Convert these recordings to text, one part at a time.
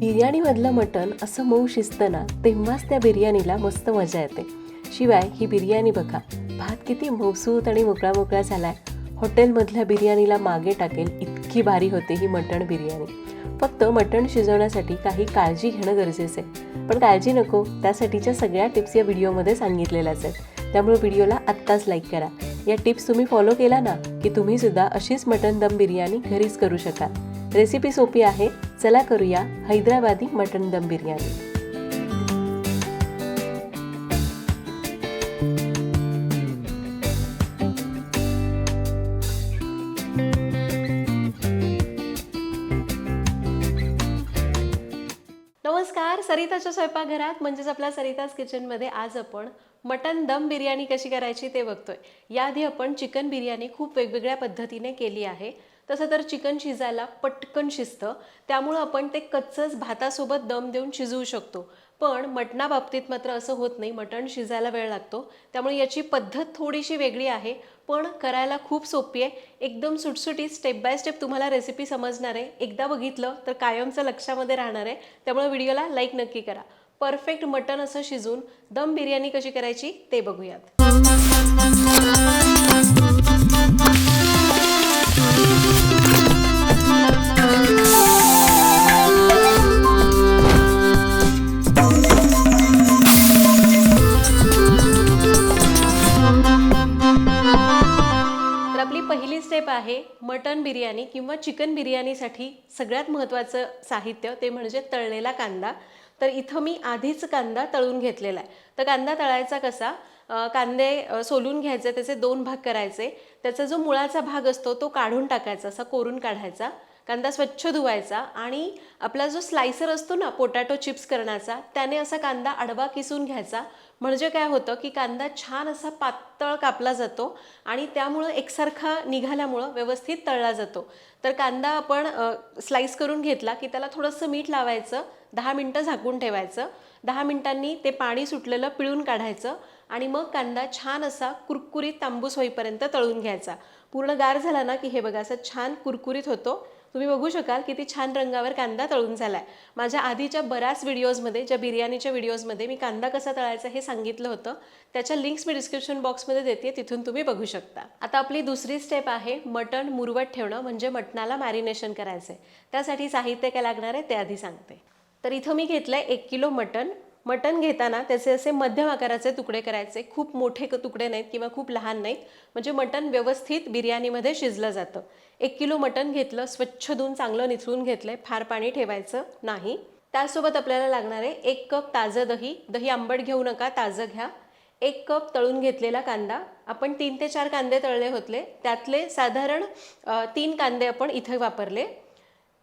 बिर्याणीमधलं मटण असं मऊ शिजतं ना तेव्हाच त्या बिर्याणीला मस्त मजा येते. शिवाय ही बिर्याणी बघा भात किती मौसूत आणि मोकळा मोकळा झालाय. हॉटेलमधल्या बिर्याणीला मागे टाकेल इतकी भारी होते ही मटण बिर्याणी. फक्त मटण शिजवण्यासाठी काही काळजी घेणं गरजेचं आहे. पण काळजी नको त्यासाठीच्या सगळ्या टिप्स या व्हिडिओमध्ये सांगितलेल्याच आहेत. त्यामुळे व्हिडिओला आत्ताच लाईक करा. या टिप्स तुम्ही फॉलो केला ना की तुम्ही सुद्धा अशीच मटण दम बिर्याणी घरीच करू शकाल. रेसिपी सोपी आहे. चला करूया हैदराबादी मटण दम बिर्याणी. नमस्कार सरिताच्या स्वयंपाकघरात म्हणजेच आपल्या सरिताज किचनमध्ये आज आपण मटन दम बिर्याणी कशी करायची ते बघतोय. याआधी आपण चिकन बिर्याणी खूप वेगवेगळ्या पद्धतीने केली आहे. तसं तर चिकन शिजायला पटकन शिजतं. त्यामुळं आपण ते कच्चंच भातासोबत दम देऊन शिजवू शकतो. पण मटणाबाबतीत मात्र असं होत नाही. मटण शिजायला वेळ लागतो. त्यामुळे याची पद्धत थोडीशी वेगळी आहे. पण करायला खूप सोपी आहे. एकदम सुटसुटीत स्टेप बाय स्टेप तुम्हाला रेसिपी समजणार आहे. एकदा बघितलं तर कायमचं लक्षामध्ये राहणार आहे. त्यामुळे व्हिडिओला लाईक नक्की करा. परफेक्ट मटण असं शिजून दम बिर्याणी कशी करायची ते बघूयात. आहे मटन बिर्याणी किंवा चिकन बिर्याणीसाठी सगळ्यात महत्त्वाचं साहित्य ते म्हणजे तळलेला कांदा. तर इथं मी आधीच कांदा तळून घेतलेला आहे. तर कांदा तळायचा कसा? कांदे सोलून घ्यायचे त्याचे दोन भाग करायचे. त्याचा जो मुळाचा भाग असतो तो काढून टाकायचा असा कोरून काढायचा. कांदा स्वच्छ धुवायचा आणि आपला जो स्लायसर असतो ना पोटॅटो चिप्स करण्याचा त्याने असा कांदा आडवा किसून घ्यायचा. म्हणजे काय होतं की कांदा छान असा पातळ कापला जातो आणि त्यामुळं एकसारखा निघाल्यामुळं व्यवस्थित तळला जातो. तर कांदा आपण स्लाईस करून घेतला की त्याला थोडंसं मीठ लावायचं दहा मिनटं झाकून ठेवायचं. दहा मिनिटांनी ते पाणी सुटलेलं पिळून काढायचं आणि मग कांदा छान असा कुरकुरीत तांबूस होईपर्यंत तळून घ्यायचा. पूर्ण गार झाला ना की हे बघा असं छान कुरकुरीत होतो. तुम्ही बघू शकाल किती छान रंगावर कांदा तळून झाला आहे माझ्या आधीच्या बऱ्याच व्हिडिओजमध्ये ज्या बिर्याणीच्या व्हिडिओजमध्ये मी कांदा कसा तळायचा हे सांगितलं होतं. त्याच्या लिंक्स मी डिस्क्रिप्शन बॉक्समध्ये देते तिथून तुम्ही बघू शकता. आता आपली दुसरी स्टेप आहे मटण मुरवट ठेवणं म्हणजे मटणाला मॅरिनेशन करायचं आहे त्यासाठी साहित्य काय लागणार आहे ते आधी सांगते. तर इथं मी घेतलं आहे एक किलो मटण मटण घेताना त्याचे असे मध्यम आकाराचे तुकडे करायचे. खूप मोठे तुकडे नाहीत किंवा खूप लहान नाहीत. म्हणजे मटण व्यवस्थित बिर्याणीमध्ये शिजलं जातं. एक किलो मटण घेतलं स्वच्छ धुवून चांगलं निचळून घेतलंय फार पाणी ठेवायचं नाही. त्यासोबत आपल्याला लागणार आहे एक कप ताजं दही. दही आंबट घेऊ नका ताजं घ्या. एक कप तळून घेतलेला कांदा. आपण तीन ते चार कांदे तळले होते. त्यातले साधारण तीन कांदे आपण इथे वापरले.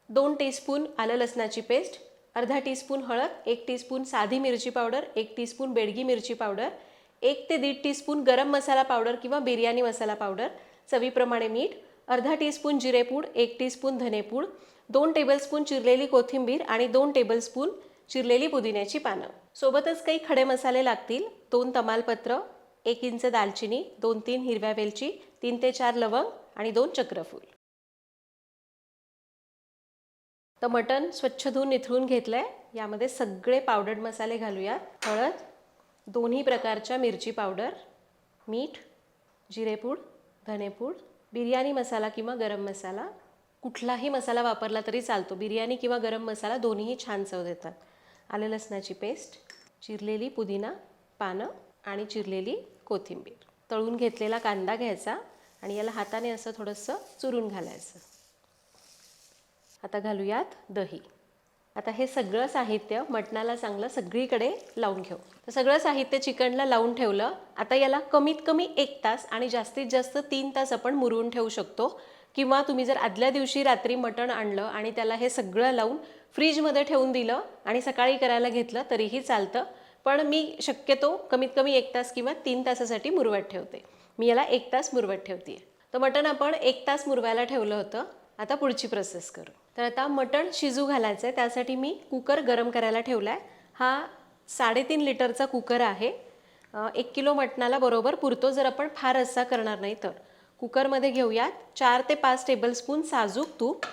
दोन टीस्पून आलं लसणाची पेस्ट अर्धा टीस्पून हळद एक टीस्पून साधी मिरची पावडर एक टीस्पून बेडगी मिरची पावडर एक ते दीड टीस्पून गरम मसाला पावडर किंवा बिर्याणी मसाला पावडर चवीप्रमाणे मीठ अर्धा टीस्पून जिरेपूड एक टीस्पून धनेपूड दोन टेबलस्पून चिरलेली कोथिंबीर आणि दोन टेबलस्पून चिरलेली पुदिन्याची पानं. सोबतच काही खडे मसाले लागतील दोन तमालपत्र एक इंच दालचिनी दोन तीन हिरव्या वेलची तीन ते चार लवंग आणि दोन चक्रफूल. तर मटण स्वच्छ धुवून निथळून घेतलं आहे यामध्ये सगळे पावडर्ड मसाले घालूयात. हळद दोन्ही प्रकारच्या मिरची पावडर मीठ जिरेपूड धनेपूड बिर्याणी मसाला किंवा गरम मसाला. कुठलाही मसाला वापरला तरी चालतो. बिर्याणी किंवा गरम मसाला दोन्हीही छान चव देतात. आलं लसणाची पेस्ट चिरलेली पुदिना पानं आणि चिरलेली कोथिंबीर. तळून घेतलेला कांदा घ्यायचा आणि याला हाताने असं थोडंसं चुरून घालायचं. आता घालूयात दही. आता हे सगळं साहित्य मटणाला चांगलं सगळीकडे लावून घेऊ. तर सगळं साहित्य चिकनला लावून ठेवलं. आता याला कमीत कमी एक तास आणि जास्तीत जास्त तीन तास आपण मुरवून ठेवू शकतो. किंवा तुम्ही जर आदल्या दिवशी रात्री मटण आणलं आणि त्याला हे सगळं लावून फ्रीजमध्ये ठेवून दिलं आणि सकाळी करायला घेतलं तरीही चालतं. पण मी शक्यतो कमीत कमी एक तास किंवा तीन तासासाठी मुरवत ठेवते. मी याला एक तास मुरवत ठेवते तर मटण आपण एक तास मुरवायला ठेवलं होतं. आता पुढची प्रोसेस करू. तर आता मटण शिजू घालायचं आहे त्यासाठी मी कुकर गरम करायला ठेवला आहे हा साडेतीन लिटरचा कुकर आहे. एक किलो मटणाला बरोबर पुरतो जर आपण फार रस्सा करणार नाही तर. कुकरमध्ये घेऊयात चार ते पाच टेबलस्पून साजूक तूप.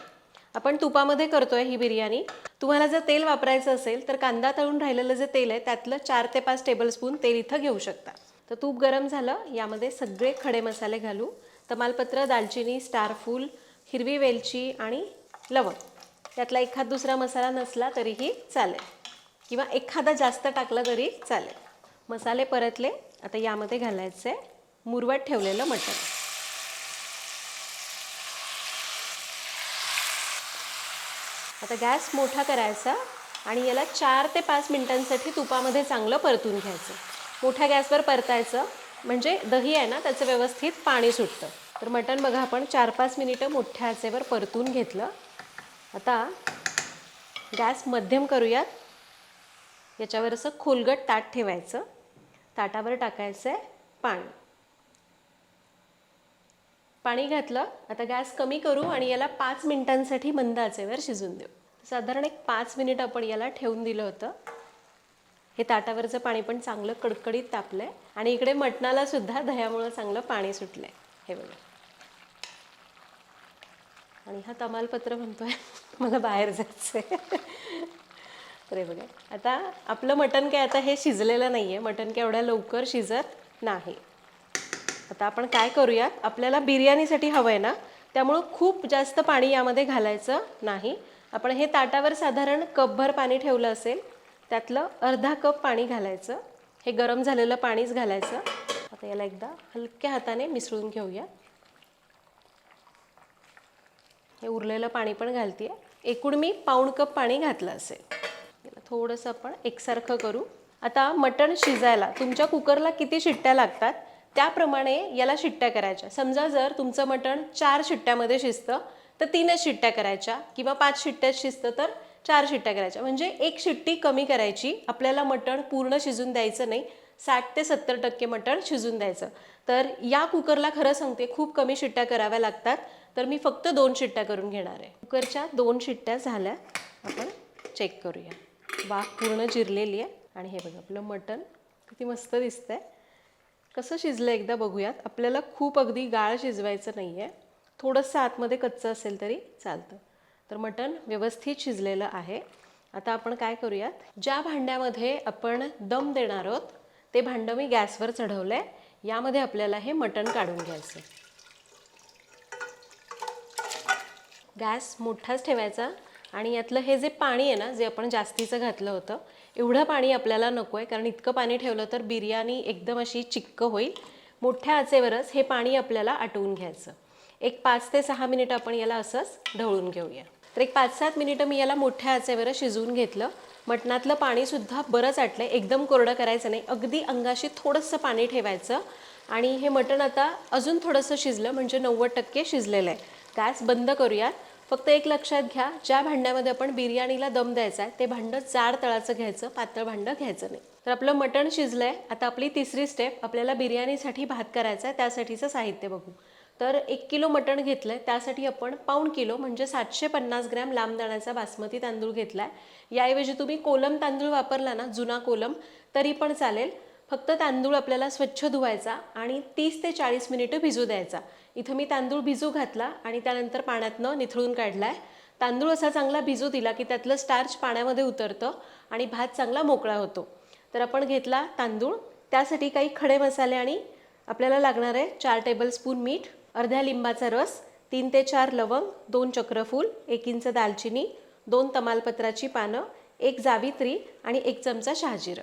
आपण तुपामध्ये करतो आहे ही बिर्याणी. तुम्हाला जर तेल वापरायचं असेल तर कांदा तळून राहिलेलं जे तेल आहे त्यातलं चार ते पाच टेबलस्पून तेल इथं घेऊ शकता. तर तूप गरम झालं यामध्ये सगळे खडे मसाले घालू. तमालपत्र दालचिनी स्टारफूल हिरवी वेलची आणि लवंग त्यातला एखाद दुसरा मसाला नसला तरीही चालेल. किंवा एखादा जास्त टाकला तरी चालेल. मसाले परतले आता यामध्ये घालायचे मुरवत ठेवलेलं मटण. आता गॅस मोठा करायचा आणि याला चार ते पाच मिनिटांसाठी तुपामध्ये चांगलं परतून घ्यायचं. मोठ्या गॅसवर परतायचं म्हणजे दही आहे ना त्याचं व्यवस्थित पाणी सुटतं. तर मटण बघा आपण चार पाच मिनिटं मोठ्या आचेवर परतून घेतलं. आता गॅस मध्यम करूयात. याच्यावर असं खोलगट ताट ठेवायचं. ताटावर टाकायचं आहे पाणी. पाणी घातलं. आता गॅस कमी करू आणि याला पाच मिनिटांसाठी मंद आचेवर शिजून देऊ. साधारण एक पाच मिनिट आपण याला ठेवून दिलं होतं. हे ताटावरचं पाणी पण चांगलं कडकडीत तापलंय. आणि इकडे मटणाला सुद्धा दह्यामुळं चांगलं पाणी सुटलंय. हे बघा. आणि हा तमालपत्र म्हणतोय. मला बाहेर जायचंय. अरे बघा. आता आपलं मटण काय आता हे शिजलेलं नाही आहे मटण काय एवढ्या लवकर शिजत नाही. आता आपण काय करूयात? आपल्याला बिर्याणीसाठी हवं आहे ना? त्यामुळं खूप जास्त पाणी यामध्ये घालायचं नाही. आपण हे ताटावर साधारण कपभर पाणी ठेवलं असेल त्यातलं अर्धा कप पाणी घालायचं. हे गरम झालेलं पाणीच घालायचं. आता याला एकदा हलक्या हाताने मिसळून घेऊया हे उरलेलं पाणी पण घालते एकूण मी पाऊण कप पाणी घातलं असेल. थोडंसं आपण एकसारखं करू. आता मटण शिजायला तुमच्या कुकरला किती शिट्ट्या लागतात? त्याप्रमाणे याला शिट्ट्या करायच्या. समजा जर तुमचं मटण चार शिट्ट्यामध्ये शिजतं तर तीनच शिट्ट्या करायच्या किंवा पाच शिट्ट्यात शिजतं तर चार शिट्ट्या करायच्या. म्हणजे एक शिट्टी कमी करायची. आपल्याला मटण पूर्ण शिजून द्यायचं नाही. साठ ते सत्तर टक्के मटण शिजून द्यायचं. तर या कुकरला खरं सांगते खूप कमी शिट्ट्या कराव्या लागतात. तर मी फक्त दोन शिट्ट्या करून घेणार आहे. कुकरच्या दोन शिट्ट्या झाल्या. आपण चेक करूया. वाफ पूर्ण जिरलेली आहे. आणि हे बघा आपलं मटण किती मस्त दिसतंय. कसं शिजलं एकदा बघूयात. आपल्याला खूप अगदी गाळ शिजवायचं नाही आहे थोडंसं आतमध्ये कच्चं असेल तरी चालतं. तर मटण व्यवस्थित शिजलेलं आहे. आता आपण काय करूयात? ज्या भांड्यामध्ये आपण दम देणार आहोत ते भांडं मी गॅसवर चढवलं आहे यामध्ये आपल्याला हे मटण काढून घ्यायचं गॅस मोठाच ठेवायचा आणि यातलं हे जे पाणी आहे ना जे आपण जास्तीचं घातलं होतं एवढं पाणी आपल्याला नको आहे कारण इतकं पाणी ठेवलं तर बिर्याणी एकदम अशी चिक्क होईल. मोठ्या आचेवरच हे पाणी आपल्याला आटवून घ्यायचं. एक पाच ते सहा मिनिटं आपण याला असंच ढवळून घेऊया. तर एक पाच सात मिनिटं मी याला मोठ्या आचेवर शिजवून घेतलं. मटणातलं पाणीसुद्धा बरंच आटलं एकदम कोरडं करायचं नाही. अगदी अंगाशी थोडंसं पाणी ठेवायचं. आणि हे मटण आता अजून थोडंसं शिजलं म्हणजे नव्वद टक्के शिजलेलं आहे. गॅस बंद करूयात. फक्त एक लक्षात घ्या ज्या भांड्यामध्ये आपण बिर्याणीला दम द्यायचा आहे ते भांडं जाड तळाचं घ्यायचं पातळ भांडं घ्यायचं नाही. तर आपलं मटण शिजलं आहे आता आपली तिसरी स्टेप आपल्याला बिर्याणीसाठी भात करायचा आहे त्यासाठीचं साहित्य बघू. तर एक किलो मटण घेतलं आहे त्यासाठी आपण पाऊण किलो म्हणजे सातशे पन्नास ग्रॅम लांब दाण्याचा बासमती तांदूळ घेतला आहे याऐवजी तुम्ही कोलम तांदूळ वापरला ना जुना कोलम तरी पण चालेल. फक्त तांदूळ आपल्याला स्वच्छ धुवायचा आणि तीस ते चाळीस मिनिटं भिजू द्यायचा. इथं मी तांदूळ भिजू घातला आणि त्यानंतर पाण्यातनं निथळून काढला आहे तांदूळ असा चांगला भिजू दिला की त्यातलं स्टार्च पाण्यामध्ये उतरतं आणि भात चांगला मोकळा होतो. तर आपण घेतला तांदूळ. त्यासाठी काही खडे मसाले आणि आपल्याला लागणार आहे चार टेबलस्पून मीठ अर्ध्या लिंबाचा रस तीन ते चार लवंग दोन चक्रफूल एक इंच दालचिनी दोन तमालपत्राची पानं एक जावित्री आणि एक चमचा शहाजिरं.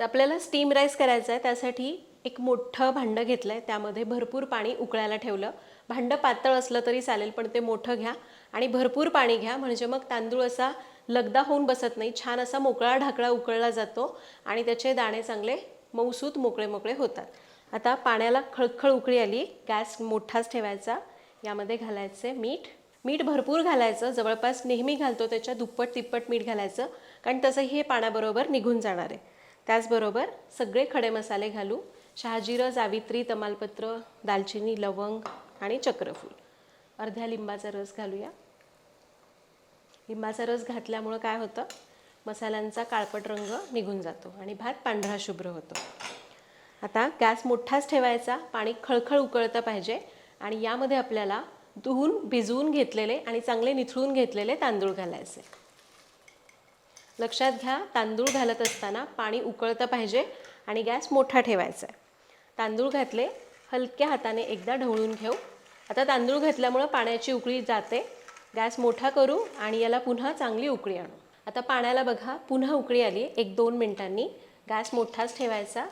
तर आपल्याला स्टीम राईस करायचं आहे त्यासाठी एक मोठं भांडं घेतलं आहे त्यामध्ये भरपूर पाणी उकळायला ठेवलं. भांडं पातळ असलं तरी चालेल पण ते मोठं घ्या आणि भरपूर पाणी घ्या म्हणजे मग तांदूळ असा लगदा होऊन बसत नाही छान असा मोकळा ढाकळा उकळला जातो आणि त्याचे दाणे चांगले मऊसूत मोकळे मोकळे होतात. आता पाण्याला खळखळ उकळी आली. गॅस मोठाच ठेवायचा. यामध्ये घालायचे मीठ. मीठ भरपूर घालायचं. जवळपास नेहमी घालतो त्याच्या दुप्पट तिप्पट मीठ घालायचं. कारण तसंही हे पाण्याबरोबर निघून जाणार. आहे त्याचबरोबर सगळे खडे मसाले घालू. शहाजिरं जावित्री तमालपत्र दालचिनी लवंग आणि चक्रफूल. अर्ध्या लिंबाचा रस घालूया. लिंबाचा रस घातल्यामुळं काय होतं? मसाल्यांचा काळपट रंग निघून जातो आणि भात पांढरा शुभ्र होतो. आता गॅस मोठाच ठेवायचा पाणी खळखळ उकळतं पाहिजे आणि यामध्ये आपल्याला धुवून भिजवून घेतलेले आणि चांगले निथळून घेतलेले तांदूळ घालायचे. लक्षात घ्या तांदूळ घालत असताना पाणी उकळतं पाहिजे आणि गॅस मोठा ठेवायचा आहे. तांदूळ घातले हलक्या हाताने एकदा ढवळून घेऊ. आता तांदूळ घातल्यामुळं पाण्याची उकळी जाते. गॅस मोठा करू आणि याला पुन्हा चांगली उकळी आणू. आता पाण्याला बघा पुन्हा उकळी आली. एक दोन मिनिटांनी गॅस मोठाच ठेवायचा.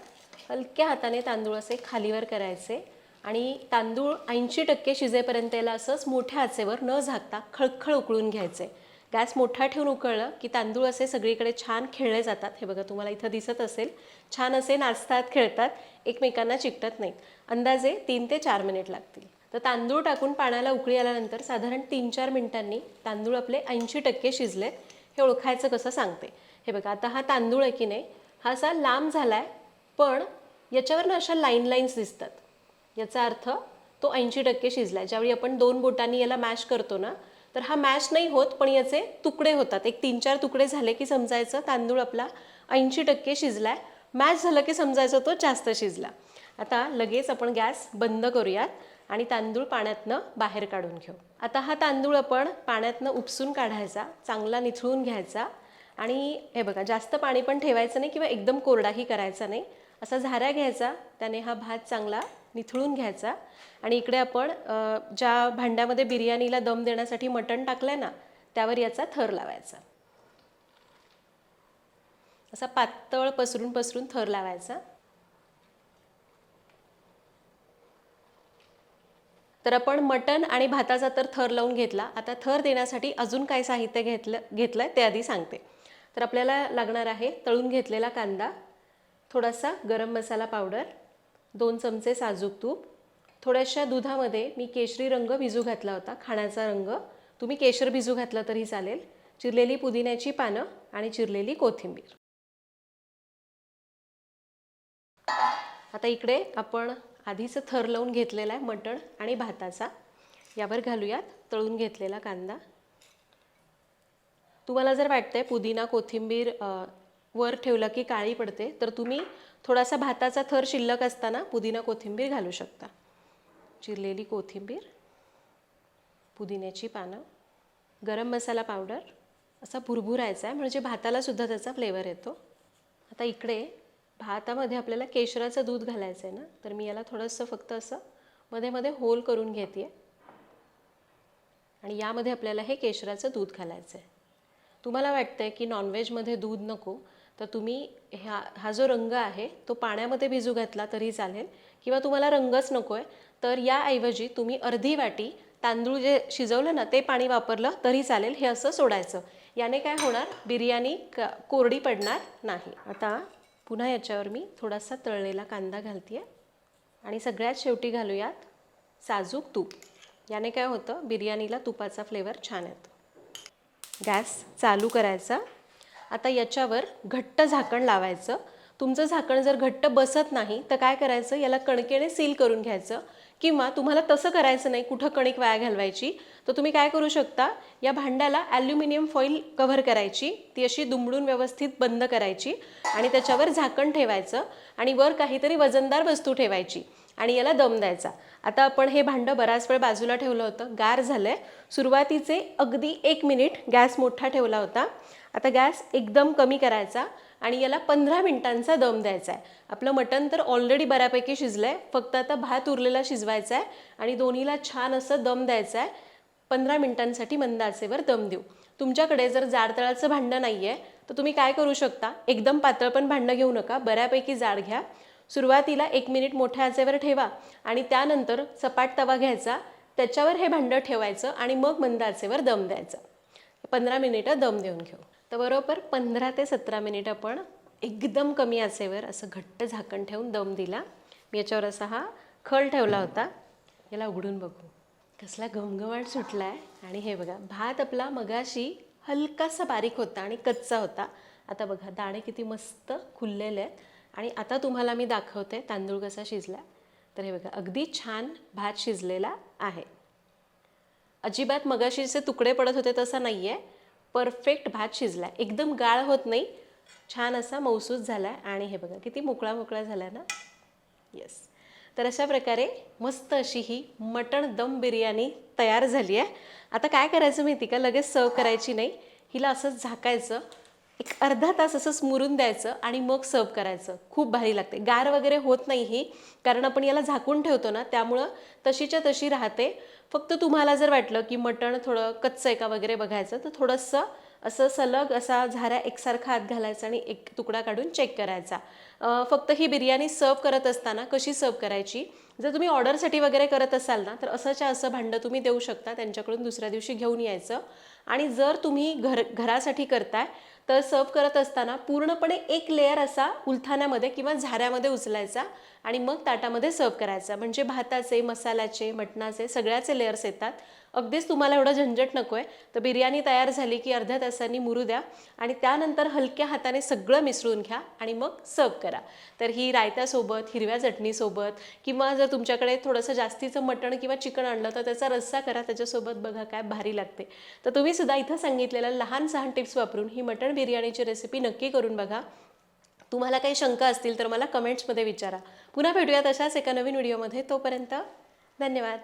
हलक्या हाताने तांदूळ असे खालीवर करायचे आणि तांदूळ ऐंशी टक्के शिजेपर्यंत याला असंच मोठ्या आचेवर न झाकता खळखळ उकळून घ्यायचे. गॅस मोठा ठेवून उकळलं की तांदूळ असे सगळीकडे छान खेळले जातात. हे बघा तुम्हाला इथं दिसत असेल. छान असे नाचतात खेळतात. एकमेकांना चिकटत नाहीत. अंदाजे तीन ते चार मिनिट लागतील. तर तांदूळ टाकून पाण्याला उकळी आल्यानंतर साधारण तीन चार मिनिटांनी तांदूळ आपले ऐंशी टक्के शिजलेत. हे ओळखायचं कसं सांगते. हे बघा आता हा तांदूळ आहे की नाही हा असा लांब झाला आहे पण याच्यावरनं अशा लाईन लाईन्स दिसतात. याचा अर्थ तो ऐंशी टक्के शिजला आहे ज्यावेळी आपण दोन बोटांनी याला मॅश करतो ना तर हा मॅश नाही होत पण याचे तुकडे होतात. एक तीन चार तुकडे झाले की समजायचं तांदूळ आपला ऐंशी टक्के शिजला आहे मॅश झालं की समजायचं तो जास्त शिजला. आता लगेच आपण गॅस बंद करूयात आणि तांदूळ पाण्यातनं बाहेर काढून घेऊ. आता हा तांदूळ आपण पाण्यातनं उपसून काढायचा चांगला निथळून घ्यायचा आणि हे बघा जास्त पाणी पण ठेवायचं नाही किंवा एकदम कोरडाही करायचा नाही. असा झारा घ्यायचा त्याने हा भात चांगला निथळून घ्यायचा आणि इकडे आपण ज्या भांड्यामध्ये बिर्याणीला दम देण्यासाठी मटण टाकलं ना त्यावर याचा थर लावायचा. असा पातळ पसरून पसरून थर लावायचा. तर आपण मटण आणि भाताचा तर थर लावून घेतला. आता थर देण्यासाठी अजून काय साहित्य घेतलं घेतलं ते आधी सांगते. तर आपल्याला लागणार आहे तळून घेतलेला कांदा. थोडासा गरम मसाला पावडर दोन चमचे साजूक तूप. थोड्याशा दुधामध्ये मी केशरी रंग भिजू घातला होता खाण्याचा रंग. तुम्ही केशर भिजू घातला तरी चालेल. चिरलेली पुदिन्याची पानं आणि चिरलेली कोथिंबीर. आता इकडे आपण आधीचं थर लावून घेतलेला आहे मटण आणि भाताचा. यावर घालूयात तळून घेतलेला कांदा. तुम्हाला जर वाटतंय पुदिना कोथिंबीर वर ठेवलं की काळी पडते तर तुम्ही थोडासा भाताचा थर शिल्लक असताना पुदिना कोथिंबीर घालू शकता. चिरलेली कोथिंबीर पुदिन्याची पानं गरम मसाला पावडर असा भुरभुरायचा आहे म्हणजे भातालासुद्धा त्याचा फ्लेवर येतो. आता इकडे भातामध्ये आपल्याला केशराचं दूध घालायचं आहे ना तर मी याला थोडंसं फक्त असं मध्ये मध्ये होल करून घेते आणि यामध्ये आपल्याला हे केशराचं दूध घालायचं आहे तुम्हाला वाटतं आहे की नॉनव्हेजमध्ये दूध नको तर तुम्ही ह्या हा जो रंग आहे तो पाण्यामध्ये भिजू घातला तरी चालेल. किंवा तुम्हाला रंगच नको आहे तर याऐवजी तुम्ही अर्धी वाटी तांदूळ जे शिजवलं ना ते पाणी वापरलं तरी चालेल हे असं सोडायचं. याने काय होणार बिर्याणी क कोरडी पडणार नाही. आता पुन्हा याच्यावर मी थोडासा तळलेला कांदा घालते आणि सगळ्यात शेवटी घालूयात साजूक तूप. याने काय होतं बिर्याणीला तुपाचा फ्लेवर छान येतो. गॅस चालू करायचा. आता याच्यावर घट्ट झाकण लावायचं. तुमचं झाकण जर घट्ट बसत नाही तर काय करायचं? याला कणकेने सील करून घ्यायचं. किंवा तुम्हाला तसं करायचं नाही कुठं कणिक वाया घालवायची तर तुम्ही काय करू शकता? या भांड्याला ॲल्युमिनियम फॉईल कव्हर करायची. ती अशी दुमडून व्यवस्थित बंद करायची आणि त्याच्यावर झाकण ठेवायचं. आणि वर काहीतरी वजनदार वस्तू ठेवायची आणि याला दम द्यायचा. आता आपण हे भांडं बराच वेळ बाजूला ठेवलं होतं. गार झालंय. सुरुवातीचे अगदी एक मिनिट गॅस मोठा ठेवला होता. आता गॅस एकदम कमी करायचा आणि याला पंधरा मिनिटांचा दम द्यायचा आहे. आपलं मटण तर ऑलरेडी बऱ्यापैकी शिजलं आहे फक्त आता भात उरलेला शिजवायचा आहे आणि दोन्हीला छान असं दम द्यायचा आहे. पंधरा मिनिटांसाठी मंद आचेवर दम देऊ. तुमच्याकडे जर जाडतळाचं भांडं नाही आहे तर तुम्ही काय करू शकता? एकदम पातळ पण भांडं घेऊ नका. बऱ्यापैकी जाड घ्या. सुरुवातीला एक मिनिट मोठ्या आचेवर ठेवा आणि त्यानंतर सपाट तवा घ्यायचा त्याच्यावर हे भांडं ठेवायचं आणि मग मंद आचेवर दम द्यायचा. पंधरा मिनिटं दम देऊन घेऊ. तर बरोबर पंधरा ते सतरा मिनिट आपण एकदम कमी आचेवर असं घट्ट झाकण ठेवून दम दिला. मी याच्यावर असा हा खळ ठेवला होता. याला उघडून बघू. कसला घमघमाट सुटला आहे आणि हे बघा भात आपला मगाशी हलकासा बारीक होता आणि कच्चा होता. आता बघा दाणे किती मस्त खुललेले आहेत. आणि आता तुम्हाला मी दाखवते तांदूळ कसा शिजला. तर हे बघा अगदी छान भात शिजलेला आहे. अजिबात मगाशीचे तुकडे पडत होते तसं नाही आहे परफेक्ट भात शिजला. एकदम गाळ होत नाही. छान असा मौसूस झाला आहे आणि हे बघा किती मोकळा मोकळा झाला ना? येस तर अशा प्रकारे मस्त अशी ही मटण दम बिर्याणी तयार झाली आहे आता काय करायचं माहिती का? लगेच सर्व करायची नाही. हिला असंच झाकायचं. एक अर्धा तास असं स्मुरून द्यायचं आणि मग सर्व करायचं. खूप भारी लागते. गार वगैरे होत नाही ही कारण आपण याला झाकून ठेवतो ना त्यामुळं तशीच्या तशी राहते. फक्त तुम्हाला जर वाटलं की मटण थोडं कच्चं आहे का वगैरे बघायचं तर थोडंसं असं सलग असा झाऱ्या एकसारखा हात घालायचा आणि एक तुकडा काढून चेक करायचा. फक्त ही बिर्याणी सर्व करत असताना कशी सर्व करायची? जर तुम्ही ऑर्डरसाठी वगैरे करत असाल ना तर असंच्या असं भांडं तुम्ही देऊ शकता. त्यांच्याकडून दुसऱ्या दिवशी घेऊन यायचं. आणि जर तुम्ही घर घरासाठी करताय तर सर्व करत असताना पूर्णपणे एक लेअर असा उलथाण्यामध्ये किंवा झाऱ्यामध्ये उचलायचा. आणि मग ताटामध्ये सर्व करायचा. म्हणजे भाताचे मसाल्याचे मटणाचे सगळ्याचे लेअर्स येतात. अगदीच तुम्हाला एवढं झंझट नको आहे तर बिर्याणी तयार झाली की अर्ध्या तासांनी मुरू द्या आणि त्यानंतर हलक्या हाताने सगळं मिसळून घ्या आणि मग सर्व करा. तर ही रायत्यासोबत हिरव्या चटणीसोबत किंवा जर तुमच्याकडे थोडंसं जास्तीचं मटण किंवा चिकन आणलं तर त्याचा रस्सा करा. त्याच्यासोबत बघा काय भारी लागते. तर तुम्ही सुद्धा इथं सांगितलेल्या लहान सहान टिप्स वापरून ही मटण बिर्याणीची रेसिपी नक्की करून बघा. तुम्हाला काही शंका असतील तर मला कमेंट्समध्ये विचारा. पुन्हा भेटूयात अशाच एका नवीन व्हिडिओमध्ये. तोपर्यंत धन्यवाद.